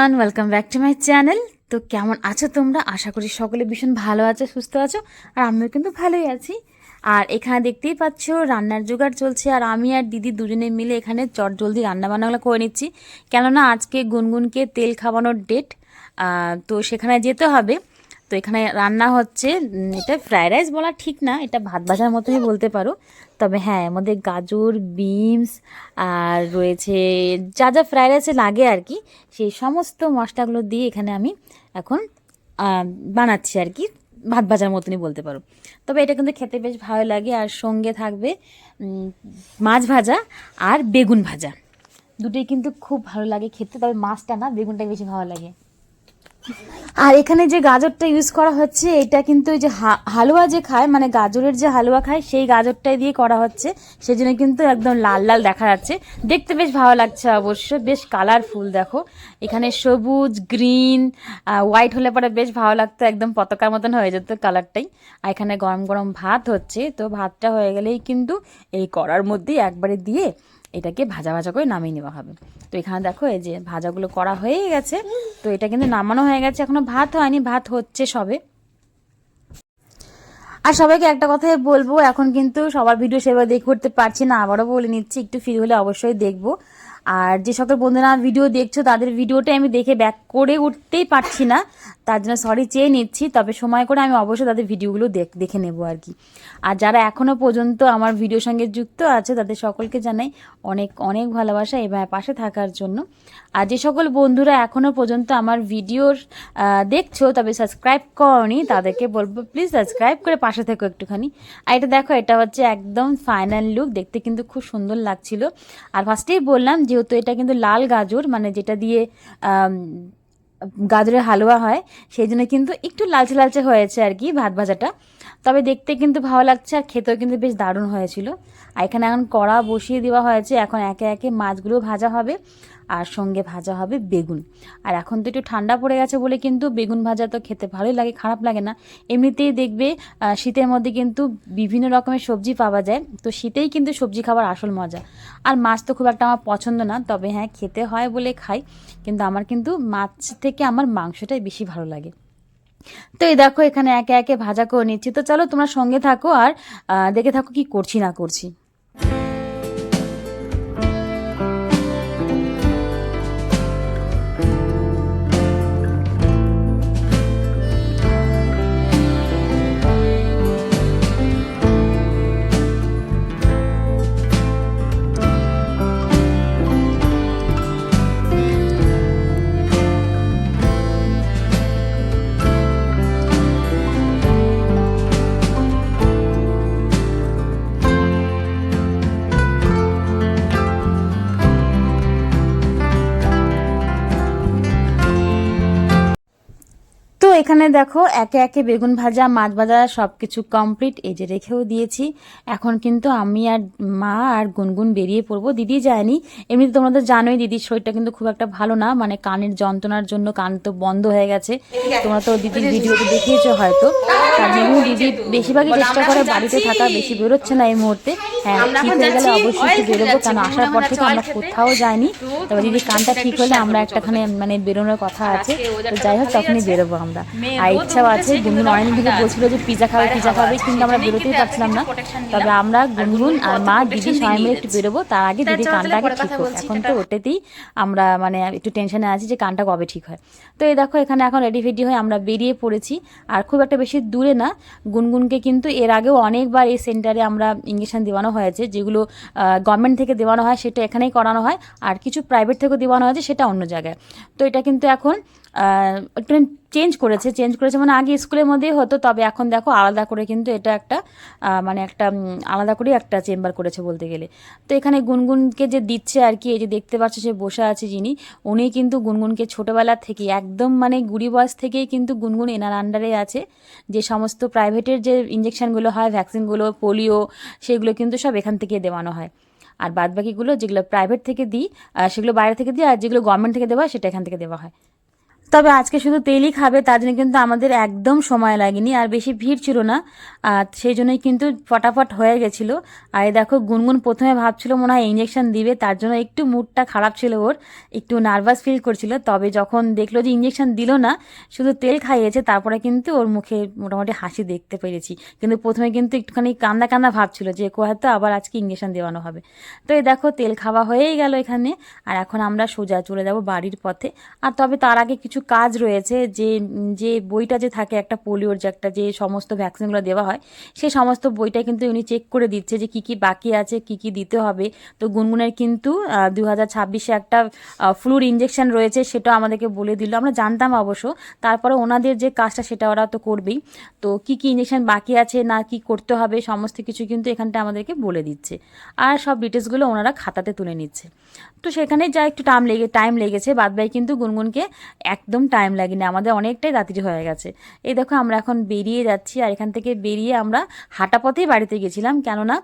Everyone welcome back to my channel তো কেমন আছো তোমরা? আশা করি সকলে ভীষণ ভালো আছো, সুস্থ আছো, আর আমিও কিন্তু ভালোই আছি। আর এখানে দেখতেই পাচ্ছ, রান্নার জোগাড় চলছে, আর আমি আর দিদি দুজনে মিলে এখানে চট জলদি রান্না বান্নাগুলো করে নিচ্ছি। কেননা আজকে গুনগুনকে তেল খাওয়ানোর ডেট তো সেখানে যেতে হবে। তো এখানে রান্না হচ্ছে এটা ফ্রায়েড রাইস বলা ঠিক না, এটা ভাত ভাজার মতোই বলতে পারো। তবে হ্যাঁ মধ্যে গাজর বিনস আর রয়েছে যা যা ফ্রায়েড রাইসে লাগে আর কি, সেই সমস্ত মশলাগুলো দিয়ে এখানে আমি এখন বানাচ্ছি আর কি, ভাত ভাজার মতনই বলতে পারো। তবে এটা কিন্তু খেতে বেশ ভালো লাগে, আর সঙ্গে থাকবে মাছ ভাজা আর বেগুন ভাজা। দুটোই কিন্তু খুব ভালো লাগে খেতে, তবে মাছটা না, বেগুনটাই বেশি ভালো লাগে। আর এখানে যে গাজরটা ইউজ করা হচ্ছে, এটা কিন্তু ওই যে হালুয়া যে খায় মানে গাজরের যে হালুয়া খায়, সেই গাজরটাই দিয়ে করা হচ্ছে। সেই জন্য কিন্তু একদম লাল লাল দেখা যাচ্ছে। দেখতে বেশ ভালো লাগছে অবশ্য, বেশ কালারফুল দেখো। এখানে সবুজ গ্রিন হোয়াইট হলে পরে বেশ ভালো লাগতো, একদম পতাকার মতন হয়ে যেত কালারটাই আর এখানে গরম গরম ভাত হচ্ছে, তো ভাতটা হয়ে গেলেই কিন্তু এই কড়ার মধ্যেই একবারে দিয়ে এটাকে ভাজা ভাজা করে নামিয়ে নেওয়া হবে। তো এখানে দেখো এই যে ভাজাগুলো করা হয়েই গেছে। তো এটা কিন্তু নামানো হয়ে গেছে। এখনও ভাত হয়নি, ভাত হচ্ছে সবে। আর সবাইকে একটা কথাই বলব, এখন কিন্তু সবার ভিডিও সেভাবে দেখ করতে পারছি না, আবারও বলে নিচ্ছি, একটু ফ্রি হলে অবশ্যই দেখব। আর যে সকল বন্ধুরা ভিডিও দেখছ, তাদের ভিডিওটা আমি দেখে ব্যাক করে উঠতেই পারছি না। তার জন্য সরি চেয়ে নিচ্ছি, তবে সময় করে আমি অবশ্যই তাদের ভিডিওগুলো দেখ- নেব আর কি। আর যারা এখনও পর্যন্ত আমার ভিডিওর সঙ্গে যুক্ত আছে, তাদের সকলকে জানাই অনেক অনেক ভালোবাসা এবার পাশে থাকার জন্য। আর যে সকল বন্ধুরা এখনও পর্যন্ত আমার ভিডিওর দেখছ, তবে সাবস্ক্রাইব করনি, তাদেরকে বলব প্লিজ সাবস্ক্রাইব করে পাশে থেকো একটুখানি। আর এটা দেখো, এটা হচ্ছে একদম ফাইনাল লুক দেখতে কিন্তু খুব সুন্দর লাগছিল। আর ফার্স্টেই বললাম যেহেতু এটা কিন্তু লাল গাজর মানে যেটা দিয়ে গাজরের হালুয়া হয়, সেই জন্য কিন্তু একটু লালচে লালচে হয়েছে আর কি ভাত ভাজাটা। তবে দেখতে কিন্তু ভালো লাগছে আর খেতেও কিন্তু বেশ দারুণ হয়েছিল। আর এখানে এখন কড়া বসিয়ে দেওয়া হয়েছে, এখন একে একে মাছগুলো ভাজা হবে। আর সঙ্গে ভাজা হবে বেগুন। আর এখন তো একটু ঠান্ডা পড়ে গেছে বলে কিন্তু বেগুন ভাজা তো খেতে ভালোই লাগে, খারাপ লাগে না। এমনিতেই দেখবে শীতের মধ্যে কিন্তু বিভিন্ন রকমের সবজি পাওয়া যায়। তো শীতেই কিন্তু সবজি খাবার আসল মজা। আর মাছ তো খুব একটা আমার পছন্দ না, তবে হ্যাঁ খেতে হয় বলে খাই। কিন্তু আমার কিন্তু মাছ থেকে আমার মাংসটাই বেশি ভালো লাগে। তো এই দেখো, এখানে একে একে ভাজা করে নিচ্ছি। তো চলো তোমরা সঙ্গে থাকো আর দেখে থাকো কি করছি না করছি। এখানে দেখো একে একে বেগুন ভাজা মাছ ভাজা সব কিছু কমপ্লিট এই যে রেখেও দিয়েছি। এখন কিন্তু আমি আর মা আর গুনগুন বেরিয়ে পড়ব। দিদি যায়নি। এমনিতে তোমরা তো জানোই দিদির শরীরটা কিন্তু খুব একটা ভালো না। মানে কানের যন্ত্রণার জন্য কান তো বন্ধ হয়ে গেছে। তোমরা তো দিদির ভিডিওতে দেখিয়েছো হয়তো। তার জন্য দিদি বেশিরভাগই চেষ্টা করে বাড়িতে থাকা বেশি বেরোচ্ছে না এই মুহূর্তে। হ্যাঁ ঠিক হয়ে গেলে অবশ্যই একটু বেরোবো। কারণ আসার পর থেকে আমরা কোথাও যাইনি। তবে দিদি কানটা ঠিক হলে আমরা একটাখানে মানে বেরোনোর কথা আছে। তো যাই হোক তখনই বেরোবো আমরা। আর ইচ্ছাও আছে গুনগুন অনেকদিন থেকে বলছিল যে পিজা খাবে পিজা খাবে কিন্তু আমরা বেরোতেই পারছিলাম না। তবে আমরা গুনগুন আর মা দিদি সবাই মিলে একটু বেরোবো তার আগে দিদি কানটা আগে ঠিক হোক এখন তো ওটাতেই আমরা মানে একটু টেনশনে আছি যে কানটা কবে ঠিক হয়। তো এই দেখো এখানে এখন রেডি ফেডি হয়ে আমরা বেরিয়ে পড়েছি। আর খুব একটা বেশি দূরে না গুনগুনকে কিন্তু এর আগেও অনেকবার এই সেন্টারে আমরা ইঞ্জেকশন দেওয়ানো হয়েছে যেগুলো গভর্নমেন্ট থেকে দেওয়ানো হয় সেটা এখানেই করানো হয়। আর কিছু প্রাইভেট থেকেও দেওয়ানো হয়েছে সেটা অন্য জায়গায়। তো এটা কিন্তু এখন একটু চেঞ্জ করেছে চেঞ্জ করেছে মানে আগে স্কুলের মধ্যেই হতো, তবে এখন দেখো আলাদা করে কিন্তু এটা একটা মানে একটা আলাদা করে একটা চেম্বার করেছে বলতে গেলে। তো এখানে গুনগুনকে যে দিচ্ছে আর কি, এই যে দেখতে পাচ্ছ সে বসে আছে যিনি, উনি কিন্তু গুনগুনকে ছোটোবেলা থেকে একদম মানে গুড়ি বয়স থেকেই কিন্তু গুনগুন এনার আন্ডারে আছে। যে সমস্ত প্রাইভেটের যে ইঞ্জেকশনগুলো হয় ভ্যাকসিনগুলো পোলিও সেগুলো কিন্তু সব এখান থেকে দেওয়ানো হয়। আর বাদবাকিগুলো যেগুলো প্রাইভেট থেকে দিই সেগুলো বাইরে থেকে দিই, আর যেগুলো গভর্নমেন্ট থেকে দেওয়া হয়, সেটা এখান থেকে দেওয়া হয়। তবে আজকে শুধু তেলই খাবে, তার জন্য কিন্তু আমাদের একদম সময় লাগেনি, আর বেশি ভিড় ছিল না, আর সেই জন্যই কিন্তু ফটাফট হয়ে গেছিল। আর এই দেখো, গুনগুন প্রথমে ভাবছিল মনে হয় ইঞ্জেকশন দিবে, তার জন্য একটু মুডটা খারাপ ছিল ওর, একটু নার্ভাস ফিল করছিল, তবে যখন দেখল যে ইঞ্জেকশন দিল না, শুধু তেল খাইয়েছে, তারপরে কিন্তু ওর মুখে মোটামুটি হাসি দেখতে পেরেছি। কিন্তু প্রথমে কিন্তু একটুখানি কান্দা কান্দা ভাবছিল যে, কো হয়তো আবার আজকে ইঞ্জেকশন দেওয়ানো হবে? তো এই দেখো, তেল খাওয়া হয়েই গেল এখানে, আর এখন আমরা সোজা চলে যাব বাড়ির পথে। আর তবে তার আগে কিছু কাজ রয়েছে যে যে বইটা যে থাকে একটা পোলিওর যে একটা যে সমস্ত ভ্যাকসিনগুলো দেওয়া হয় সেই সমস্ত বইটা কিন্তু উনি চেক করে দিচ্ছে যে কি কি বাকি আছে, কি কি দিতে হবে। তো গুনগুনের কিন্তু দু হাজার ছাব্বিশে একটা ফ্লুর ইঞ্জেকশন রয়েছে সেটা আমাদেরকে বলে দিল। আমরা জানতাম অবশ্য, তারপরে ওনাদের যে কাজটা সেটা ওরা তো করবেই। তো কি কি ইঞ্জেকশন বাকি আছে, না কি করতে হবে, সমস্ত কিছু কিন্তু এখানটা আমাদেরকে বলে দিচ্ছে। আর সব ডিটেলসগুলো ওনারা খাতাতে তুলে নিচ্ছে। তো সেখানে যা একটু টাইম লেগে টাইম লেগেছে, বাদ বাই কিন্তু গুনগুনকে একদম টাইম লাগেনি, আমাদের অনেকটাই রাত্রি হয়ে গেছে। এই দেখো আমরা এখন বেরিয়ে যাচ্ছি আর এখান থেকে বেরিয়ে আমরা হাঁটা পথেই বাড়িতে গেছিলাম, কেননা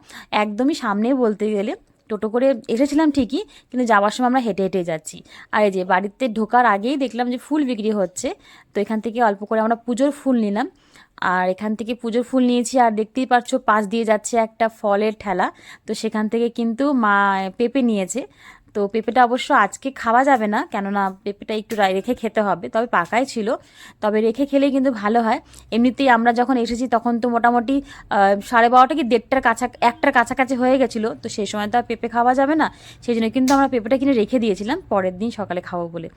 একদমই সামনে বলতে গেলে টোটো করে এসেছিলাম ঠিকই, কিন্তু যাওয়ার সময় আমরা হেঁটে হেঁটে যাচ্ছি। আর এই যে বাড়িতে ঢোকার আগেই দেখলাম যে ফুল বিক্রি হচ্ছে, তো এখান থেকে অল্প করে আমরা পুজোর ফুল নিলাম। আর এখান থেকে পুজোর ফুল নিয়েছি, আর দেখতেই পাচ্ছ পাশ দিয়ে যাচ্ছে একটা ফলের ঠেলা, তো সেখান থেকে কিন্তু মা পেঁপে নিয়েছে। তো পেঁপেটা অবশ্য আজকে খাওয়া যাবে না, কেননা পেঁপেটা একটু রেখে খেতে হবে। তবে পাকাই ছিল, তবে রেখে খেলেই কিন্তু ভালো হয়। এমনিতেই আমরা যখন এসেছি তখন তো মোটামুটি সাড়ে বারোটা কি দেড়টার কাছা, একটার কাছাকাছি হয়ে গেছিল, তো সেই সময় তো আর পেঁপে খাওয়া যাবে না। সেই জন্য কিন্তু আমরা পেঁপেটা কিনে রেখে দিয়েছিলাম, পরের দিন সকালে খাব বলে।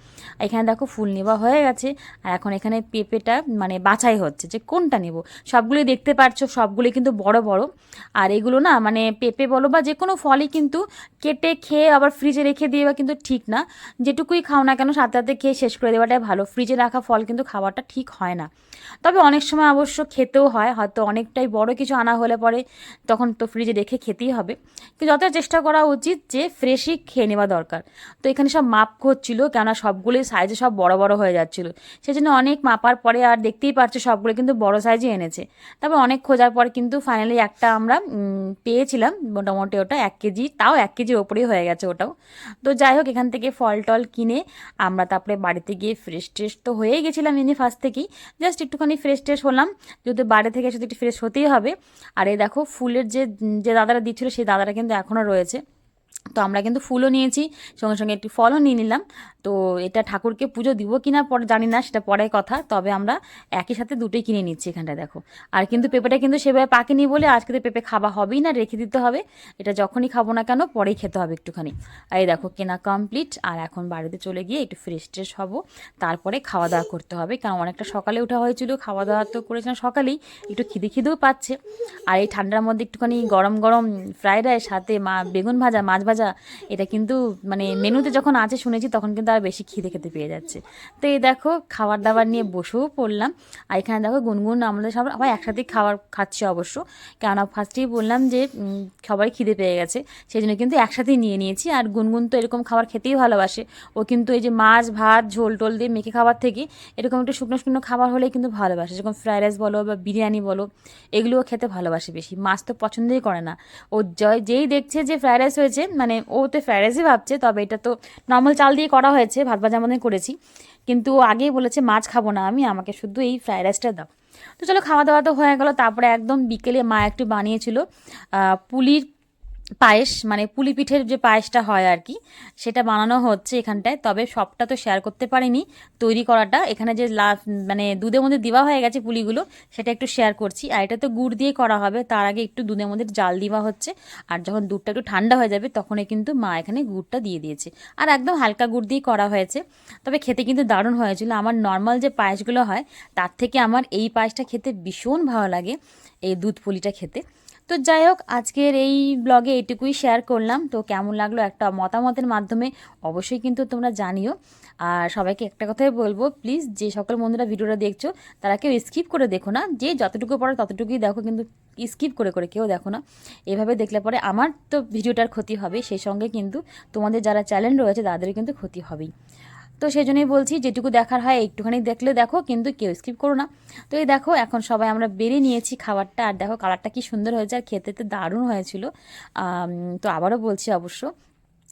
এখানে দেখো ফুল নেওয়া হয়ে গেছে, আর এখন এখানে পেঁপেটা মানে বাছাই হচ্ছে, যে কোনটা নেব? সবগুলোই দেখতে পাচ্ছ সবগুলোই কিন্তু বড় বড়। আর এগুলো না মানে পেঁপে বলো বা যে কোনো ফলই কিন্তু কেটে খেয়ে আবার ফ্রিজে রেখে দেওয়া কিন্তু ঠিক না, যেটুকুই খাও না কেন সাথে সাথে খেয়ে শেষ করে দেওয়াটাই ভালো। ফ্রিজে রাখা ফল কিন্তু খাওয়াটা ঠিক হয় না। তবে অনেক সময় অবশ্য খেতেও হয়, হয়তো অনেকটাই বড় কিছু আনা হলে পরে তখন তো ফ্রিজে রেখে খেতেই হবে। কিন্তু যত চেষ্টা করা উচিত যে ফ্রেশই খেয়ে নেওয়া দরকার। তো এখানে সব মাপ হচ্ছিল, কেননা সবগুলোই সাইজে সব বড় বড় হয়ে যাচ্ছিল। সেই জন্য অনেক মাপার পরে আর দেখতেই পারছ সবগুলো কিন্তু বড় সাইজে এনেছে। তারপর অনেক খোঁজার পর কিন্তু ফাইনালি একটা আমরা পেয়েছিলাম মোটামুটি ওটা এক কেজি, তাও এক কেজির ওপরেই হয়ে গেছে ওটাও। তো যাই হোক, এখান থেকে ফল টল কিনে আমরা তারপরে বাড়িতে গিয়ে ফ্রেশ ট্রেশ তো হয়েই গেছিলাম এমনি ফার্স্ট থেকেই। জাস্ট একটুখানি ফ্রেশ ট্রেশ হলাম, যেহেতু বাড়ি থেকে এসে একটু ফ্রেশ হতেই হবে। আর এই দেখো, ফুলের যে যে দাদারা দিচ্ছিল, সেই দাদারা কিন্তু এখনও রয়েছে। তো আমরা কিন্তু ফুলও নিয়েছি, সঙ্গে সঙ্গে একটি ফলও নিয়ে নিলাম। তো এটা ঠাকুরকে পুজো দিব কি না পরে জানি না, সেটা পরের কথা। তবে আমরা একই সাথে দুটোই কিনে নিচ্ছি এখানটা দেখো। আর কিন্তু পেঁপেটা কিন্তু সেভাবে পাকেনি বলে আজকে তো পেঁপে খাওয়া হবেই না, রেখে দিতে হবে। এটা যখনই খাব না কেন, পরেই খেতে হবে একটুখানি। এই দেখো, কেনা কমপ্লিট আর এখন বাড়িতে চলে গিয়ে একটু ফ্রেশ ট্রেশ হব। তারপরে খাওয়া দাওয়া করতে হবে। কারণ অনেকটা সকালে ওঠা হয়েছিল খাওয়া দাওয়া তো করেছিলাম সকালেই। একটু খিদে খিদেও পাচ্ছে। আর এই ঠান্ডার মধ্যে একটুখানি গরম গরম ফ্রাইড রাইস সাথে মা বেগুন ভাজা, মাছ ভাজা, এটা কিন্তু মানে মেনুতে যখন আছে শুনেছি, তখন কিন্তু আর বেশি খিদে খেতে পেয়ে যাচ্ছে। তো এই দেখো খাবার দাবার নিয়ে বসেও পড়লাম। আর এখানে দেখো গুনগুন আমাদের সব আবার একসাথেই খাবার খাচ্ছি অবশ্য। কেননা ফার্স্টেই বললাম যে সবাই খিদে পেয়ে গেছে। সেই জন্য কিন্তু একসাথেই নিয়ে নিয়েছি। আর গুনগুন তো এরকম খাবার খেতেই ভালোবাসে। ও কিন্তু এই যে মাছ, ভাত, ঝোল টোল দিয়ে মেখে খাবার থেকে এরকম একটু শুকনো শুকনো খাবার হলে কিন্তু ভালোবাসে। যেরকম ফ্রাইড রাইস বলো বা বিরিয়ানি বলো, এগুলোও খেতে ভালোবাসে বেশি। মাছ তো পছন্দই করে না। ও যেই দেখছে যে ফ্রাইড রাইস হয়েছে মানে ও তো ফ্রাইড রাইসই ভাবছে, তবে এটা তো নর্মাল চাল দিয়ে করা হয়েছে, ভাত ভাজা মনে করেছি। কিন্তু আগেই বলেছে, মাছ খাব না আমি, আমাকে শুধু এই ফ্রাইড রাইসটা দাও। তো চলো, খাওয়া দাওয়া তো হয়ে গেলো। তারপরে একদম বিকেলে মা একটু বানিয়েছিল পুলির পায়েস মানে পুলি পিঠের যে পায়েসটা হয় আর কি, সেটা বানানো হচ্ছে এখানটায়। তবে সবটা তো শেয়ার করতে পারিনি। তৈরি করাটা, এখানে যে মানে দুধের মধ্যে দেওয়া হয়ে গেছে পুলিগুলো, সেটা একটু শেয়ার করছি। আর এটা তো গুড় দিয়ে করা হবে, তার আগে একটু দুধের মধ্যে জাল দেওয়া হচ্ছে। আর যখন দুধটা একটু ঠান্ডা হয়ে যাবে, তখনই কিন্তু মা এখানে গুড়টা দিয়ে দিয়েছে। আর একদম হালকা গুড় দিয়ে করা হয়েছে। তবে খেতে কিন্তু দারুণ হয়েছিল। আমার নর্মাল যে পায়েসগুলো হয়, তার থেকে আমার এই পায়েসটা খেতে ভীষণ ভালো লাগে, এই দুধ পুলিটা খেতে। তো যাই হোক, আজকের এই ব্লগে এটুকুই শেয়ার করলাম। তো কেমন লাগল একটা মতামতের মাধ্যমে অবশ্যই কিন্তু তোমরা জানিও। আর সবাইকে একটা কথাই বলব প্লিজ যে সকল বন্ধুরা ভিডিওটা দেখছ, তারা কেউ স্কিপ করে দেখো না। যে যতটুকু পড়ে ততটুকুই দেখো, কিন্তু স্কিপ করে করে কেউ দেখো না। এভাবে দেখলে পরে আমার তো ভিডিওটার ক্ষতি হবে, সেই সঙ্গে কিন্তু তোমাদের যারা চ্যানেল রয়েছে তাদের কিন্তু ক্ষতি হবেই। তো সেই জন্যই বলছি, যেটুকু দেখার হয় একটুখানি দেখলে দেখো, কিন্তু কেউ স্কিপ করো না। তো এই দেখো, এখন সবাই আমরা বেরিয়ে নিয়েছি খাবারটা, আর দেখো কালারটা কি সুন্দর হয়েছে, আর খেতে তো দারুণ হয়েছিল। তো আবারও বলছি অবশ্য,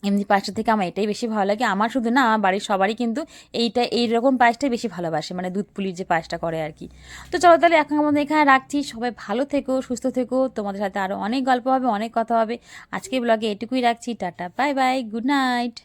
এমনি পায়েসটা থেকে আমার এটাই বেশি ভালো লাগে। আমার শুধু না, আমার বাড়ির সবারই কিন্তু এইটা, এইরকম পায়েসটাই বেশি ভালোবাসে মানে দুধ পুলির যে পায়েসটা করে আর কি। তো চলো তাহলে এখন আমাদের এখানে রাখছি। সবাই ভালো থেকো, সুস্থ থেকো। তোমাদের সাথে আরও অনেক গল্প হবে, অনেক কথা হবে। আজকে ব্লগে এটুকুই রাখছি। Tata bye bye good night